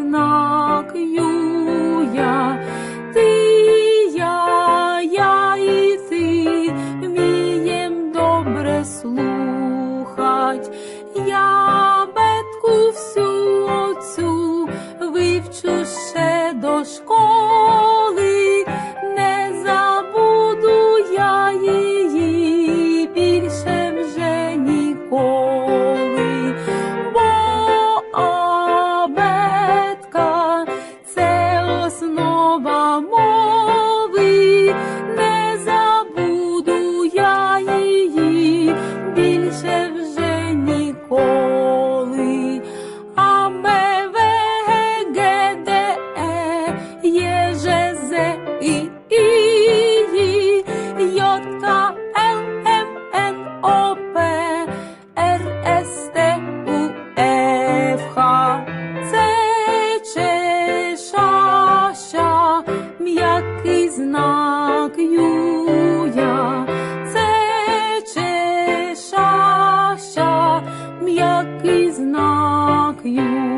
знак юя, ти, я, я і ти вмієм добре слухать. Я бетку всю оцю вивчу ще до школи. О, П, Р, С, Т, У, Ф, Х, Ц, Ч, Ш, Щ, м'який знак Ю, Я, Ц, Ч, Ш, Щ, м'який знак Ю.